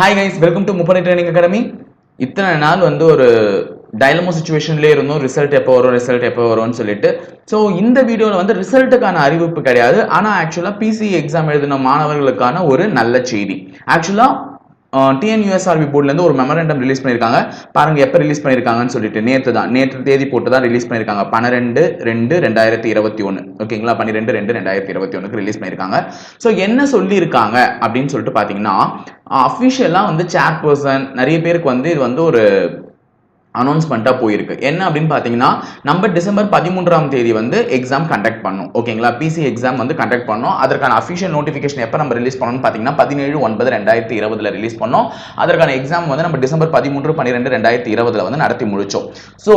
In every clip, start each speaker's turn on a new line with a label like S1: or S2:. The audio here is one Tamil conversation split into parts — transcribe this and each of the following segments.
S1: ஹாய் கைஸ் வெல்கம் டு முப்படை ட்ரைனிங் அகாடமி இத்தனை நாள் வந்து ஒரு டைலமோ சுச்சுவேஷன்லேயே இருந்தோம். ரிசல்ட் எப்போ வரும் ரிசல்ட் எப்போ வரும்னு சொல்லிட்டு. ஸோ இந்த வீடியோவில் வந்து ரிசல்ட்டுக்கான அறிவிப்பு கிடையாது. ஆனால் ஆக்சுவலாக பிசி எக்ஸாம் எழுதின மாணவர்களுக்கான ஒரு நல்ல செய்தி. ஆக்சுவலாக டிஎன்யூஎஸ்ஆர்பி போர்ட்லேருந்து ஒரு மெமரண்டம் ரிலீஸ் பண்ணியிருக்காங்க. பாருங்க எப்போ ரிலீஸ் பண்ணியிருக்காங்கன்னு சொல்லிட்டு. நேற்று தான். நேற்று தேதி போட்டு தான் ரிலீஸ் பண்ணியிருக்காங்க. பன்னிரெண்டு ரெண்டு ரெண்டாயிரத்தி இருபத்தி ஒன்று ஓகேங்களா? பன்னிரெண்டு ரெண்டு ரெண்டாயிரத்தி இருபத்தி ஒன்றுக்கு ரிலீஸ் பண்ணியிருக்காங்க. ஸோ என்ன சொல்லியிருக்காங்க அப்படின்னு சொல்லிட்டு பார்த்தீங்கன்னா அஃபிஷியலாக வந்து சேர்பர்சன் நிறைய பேருக்கு வந்து இது வந்து ஒரு அனௌன்ஸ்மெண்ட்டாக போயிருக்கு. என்ன அப்படின்னு பார்த்தீங்கன்னா நம்ம டிசம்பர் பதிமூன்றாம் தேதி வந்து எக்ஸாம் கண்டக்ட் பண்ணோம். ஓகேங்களா பிசி எக்ஸாம் வந்து கண்டக்ட் பண்ணோம். அதற்கான அஃபிஷியல் நோட்டிஃபிகேஷன் எப்போ நம்ம ரிலீஸ் பண்ணோம்னு பார்த்தீங்கன்னா பதினேழு ஒன்பது ரெண்டாயிரத்தி இருபதுல ரிலீஸ் பண்ணோம். அதற்கான எக்ஸாம் வந்து நம்ம டிசம்பர் பதிமூன்று பன்னிரெண்டு ரெண்டாயிரத்தி இருபதுல வந்து நடத்தி முடிச்சோம். ஸோ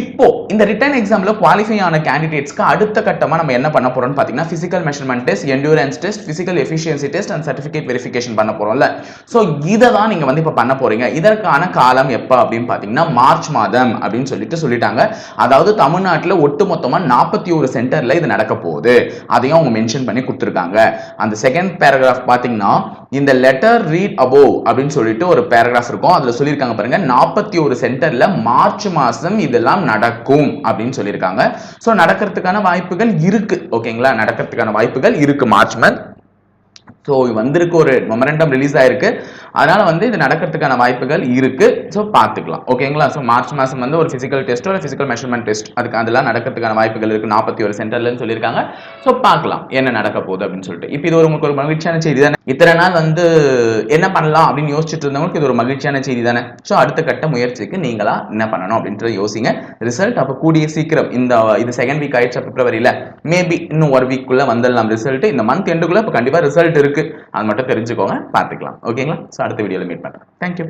S1: இப்போ இந்த ரிட்டன் எக்ஸாமில் குவாலிஃபை ஆன கேண்டிடேட்ஸ்க்கு அடுத்த கட்டமாக நம்ம என்ன பண்ண போகிறோம்னு பார்த்தீங்கன்னா physical measurement test endurance test physical efficiency test and certificate verification பண்ண போகிறோம்ல ஸோ இதை தான் நீங்கள் வந்து இப்போ பண்ண போகிறீங்க இதற்கான காலம் எப்போ அப்படின்னு பார்த்தீங்கன்னா மார்ச் மாதம் அப்படின்னு சொல்லிட்டு சொல்லிட்டாங்க. அதாவது தமிழ்நாட்டில் ஒட்டு மொத்தமாக நாற்பத்தி ஒரு சென்டரில் இது நடக்க போகுது. அதையும் அவங்க மென்ஷன் பண்ணி கொடுத்துருக்காங்க. அந்த செகண்ட் பேராகிராஃப் பார்த்தீங்கன்னா இந்த லெட்டர் ரீட் அபோவ் அப்படின்னு சொல்லிட்டு ஒரு பேராகிராஃப் இருக்கும். அதில் சொல்லியிருக்காங்க பாருங்க நாற்பத்தி ஒரு சென்டரில் மார்ச் மாதம் இதெல்லாம் நடக்கும் அப்படின்னு சொல்லியிருக்காங்க. ஸோ நடக்கிறதுக்கான வாய்ப்புகள் இருக்கு. ஓகேங்களா நடக்கிறதுக்கான வாய்ப்புகள் இருக்கு மார்ச் மந்த் ஸோ வந்திருக்கு ஒரு மொமெண்டம் ரிலீஸ் ஆயிருக்கு. அதனால வந்து இது நடக்கிறதுக்கான வாய்ப்புகள் இருக்கு. ஸோ பார்த்துக்கலாம். ஓகேங்களா ஸோ மார்ச் மாதம் வந்து ஒரு ஃபிசிக்கல் டெஸ்ட் ஒரு ஃபிசிக்கல் மெஷர்மெண்ட் டெஸ்ட் அதுக்கு அதெல்லாம் நடக்கிறதுக்கான வாய்ப்புகள் இருக்கு. நாற்பத்தி ஒரு சென்டர்லன்னு சொல்லியிருக்காங்க. ஸோ பார்க்கலாம். என்ன நடக்க போகுது அப்படின்னு சொல்லிட்டு. இப்போ இது ஒரு உங்களுக்கு ஒரு மகிழ்ச்சியான செய்தி தானே இத்தனை நாள் வந்து என்ன பண்ணலாம் அப்படின்னு யோசிச்சுட்டு இருந்தவங்களுக்கு இது ஒரு மகிழ்ச்சியான செய்தி தானே ஸோ அடுத்த கட்ட முயற்சிக்கு நீங்களா என்ன பண்ணணும் அப்படின்றத யோசிங்க. ரிசல்ட் அப்போ கூடிய சீக்கிரம். இந்த இது செகண்ட் வீக் ஆயிடுச்சு பிப்ரவரியில்? மேபி இன்னும் ஒரு வீக்குள்ள வந்துடலாம் ரிசல்ட் இந்த மந்த் எண்டுக்குள்ள இப்போ கண்டிப்பாக ரிசல்ட் இருக்கு. அது மட்டும் தெரிஞ்சுக்கோங்க. பார்த்துக்கலாம். ஓகேங்களா ஸோ அடுத்த வீடியோவில் மீட் பண்ணுறேன் தேங்க்யூ